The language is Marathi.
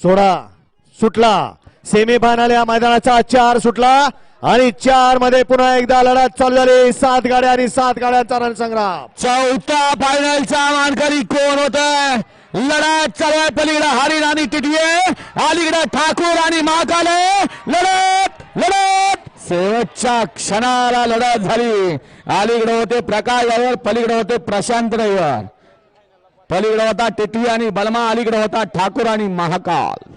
सोळा सुटला. सेमीफायनल या मैदानाचा चार सुटला आणि चारमध्ये पुन्हा एकदा लढत चालू झाली. सात गाड्या आणि सात गाड्यांचा रणसंग्राम चौथा फायनलचा मानकरी कोण होत? लढत चालू आहे. पलीकडे हरिण आणि टिटवे अलीकडे ठाकूर आणि महाकाले. लढत लढत. शेवटच्या क्षणाला लढत झाली. अलीकडे होते प्रकाश ड्रायव्हर पलीकडे होते प्रशांत रविवार पलीकडे होता टिटवी आणि बलमा अलीकडे होता ठाकूर आणि महाकाल.